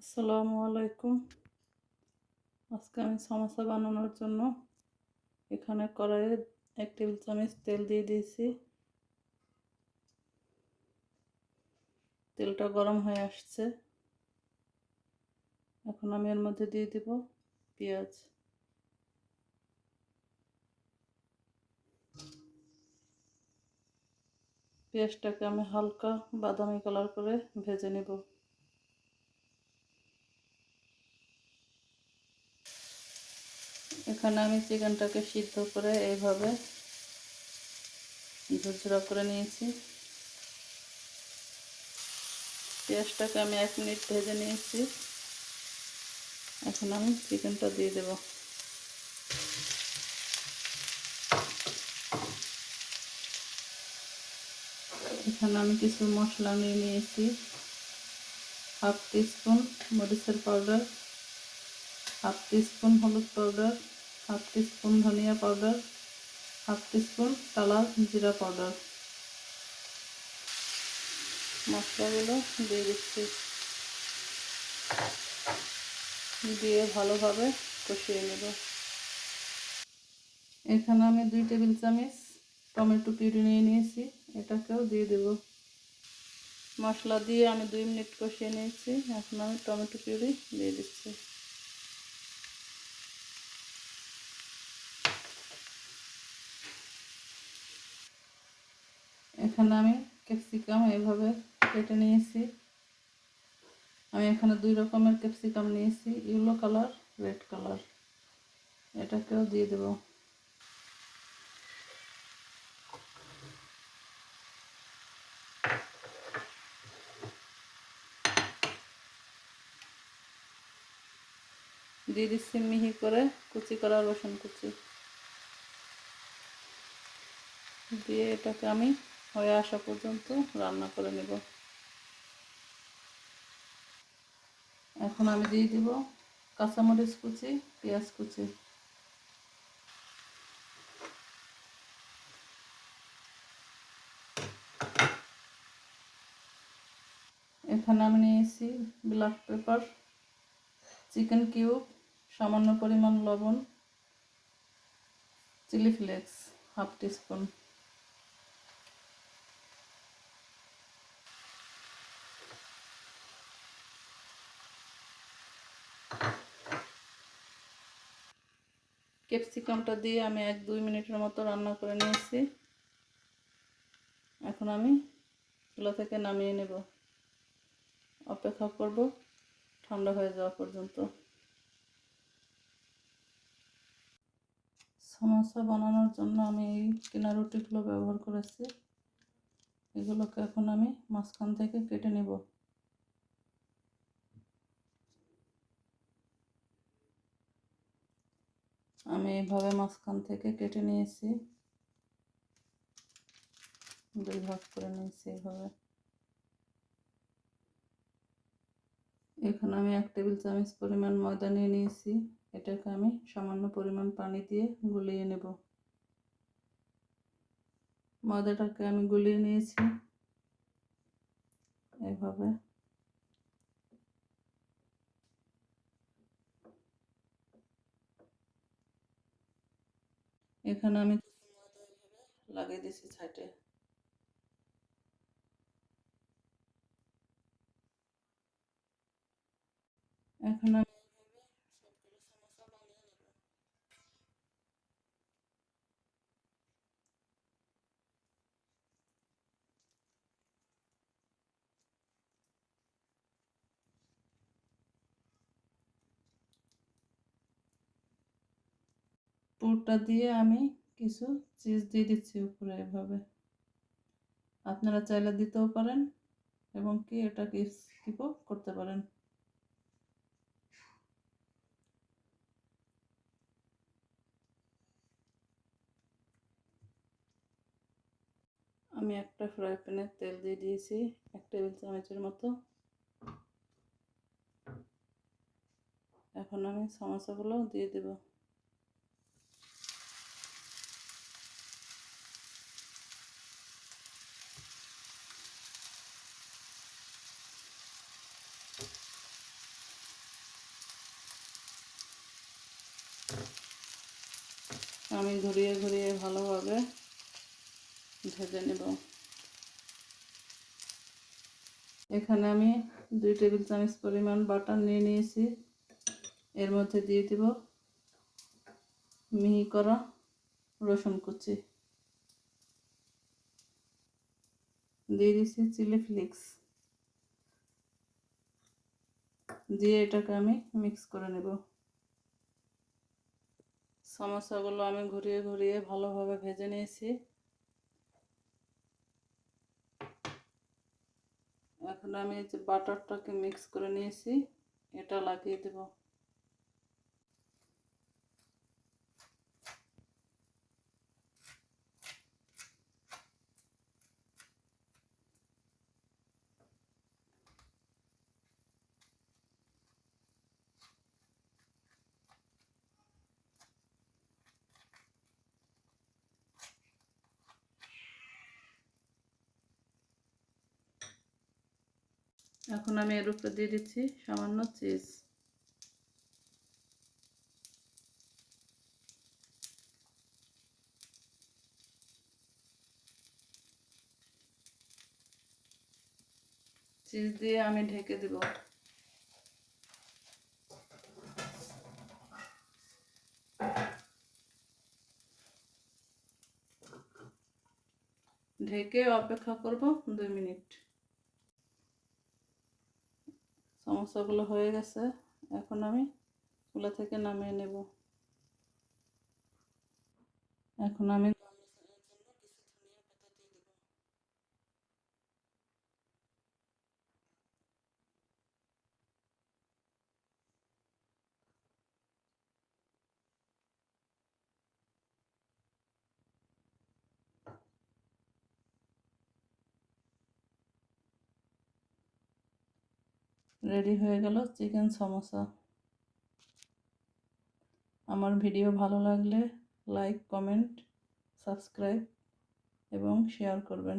আসসালামু আলাইকুম। আজকে আমি সমোসা বানানোর জন্য এখানে কড়াইয়ে এক টেবিল চামচ তেল দিয়ে দিয়েছি। তেলটা গরম হয়ে আসছে। এখন আমি এর মধ্যে দিয়ে দিব পেঁয়াজ। পেঁয়াজটাকে আমি হালকা বাদামি কালার করে ভেজে নেব। এখানে আমি চিকেনটাকে সিদ্ধ করে এইভাবে ঝুরঝুরা করে নিয়েছি। পেঁয়াজটাকে আমি এক মিনিট ভেজে নিয়েছি। এখন আমি চিকেনটা দিয়ে দেব। এখানে আমি কিছু মশলা নিয়ে নিয়েছি। হাফ টিস্পুন মরিচের পাউডার, হাফ টিস্পুন হলুদ পাউডার হাফ টিস্পুন ধনিয়া পাউডার, হাফ টিস্পুন কালা জিরা পাউডার। মশলাগুলো দিয়ে দিচ্ছি। দিয়ে ভালোভাবে কষিয়ে নেব। এখানে আমি দুই টেবিল চামচ টমেটো পিউরি নিয়ে নিয়েছি, এটাকেও দিয়ে দেব। মশলা দিয়ে আমি দুই মিনিট কষিয়ে নিয়েছি, এখন আমি টমেটো পিউরি দিয়ে দিচ্ছি। এখানে আমি ক্যাপসিকাম এভাবে কেটে নিয়েছি। আমি এখানে দুই রকমের ক্যাপসিকাম নিয়েছি ইয়েলো কালার রেড কালার এটাকেও দিয়ে দেব। দিয়ে দিচ্ছি মিহি করে কুচি করা রসুন কুচি। দিয়ে এটাকে আমি হয়ে আসা পর্যন্ত রান্না করে নেব। এখন আমি দিয়ে দিব কাঁচামরিচ কুচি, পেঁয়াজ কুচি। এখানে আমি নিয়েছি ব্ল্যাক পেপার, চিকেন কিউব, সামান্য পরিমাণ লবণ, চিলি ফ্লেক্স, হাফ টিস্পুন ক্যাপসিকামটা দিয়ে আমি এক দুই মিনিটের মতো রান্না করে নিয়েছি। এখন আমি চুলা থেকে নামিয়ে নেব। অপেক্ষা করব, ঠান্ডা হয়ে যাওয়া পর্যন্ত। সমোসা বানানোর জন্য আমি এই কেনা রুটিগুলো ব্যবহার করেছি। এগুলোকে এখন আমি মাঝখান থেকে কেটে নেব। আমি এইভাবে মাঝখান থেকে কেটে নিয়েছি। দুই ভাগ করে নিয়েছি এইভাবে। এখানে আমি এক টেবিল চামচ পরিমাণ ময়দা নিয়ে নিয়েছি। এটাকে আমি সামান্য পরিমাণ পানি দিয়ে গুলিয়ে নেব। ময়দাটাকে আমি গুলিয়ে নিয়েছি। এভাবে এখানে আমি লাগিয়ে দিছি সাইডে এখন আমি পুরটা দিয়ে আমি কিছু চিজ দিয়ে দিচ্ছি উপরে এভাবে। আপনারা চাইলে দিতেও পারেন এবং কি এটাকে স্কিপও করতে পারেন। আমি একটা ফ্রাই প্যানে তেল দিয়ে দিয়েছি, এক টেবিল চামচের মতো। এখন আমি সমোসাগুলো দিয়ে দেবো। আমি ঘুরিয়ে ঘুরিয়ে ভালোভাবে ভেজে নেব। এখানে আমি দুই টেবিল চামচ পরিমাণ বাটার নিয়ে নিয়েছি। এর মধ্যে দিয়ে দিব মিহি করা রসুন কুচি। দিয়ে দিচ্ছি চিলি ফ্লেক্স। দিয়ে এটাকে আমি মিক্স করে নেব। সমস্যাগুলো আমি ঘুরিয়ে ঘুরিয়ে ভালোভাবে ভেজে নিয়েছি। এখন আমি যে বাটারটাকে মিক্স করে নিয়েছি, এটা লাগিয়ে দেব। এখন আমি এর উপরে দিয়ে দিচ্ছি সামান্য চিজ। চিজ দিয়ে আমি ঢেকে দেব। ঢেকে অপেক্ষা করব দুই মিনিট। সমস্যাগুলো হয়ে গেছে এখন আমি চুলা থেকে নামিয়ে নেব। এখন আমি রেডি হয়ে গেল চিকেন সমোসা আমার ভিডিও ভালো লাগলে লাইক কমেন্ট সাবস্ক্রাইব এবং শেয়ার করবেন।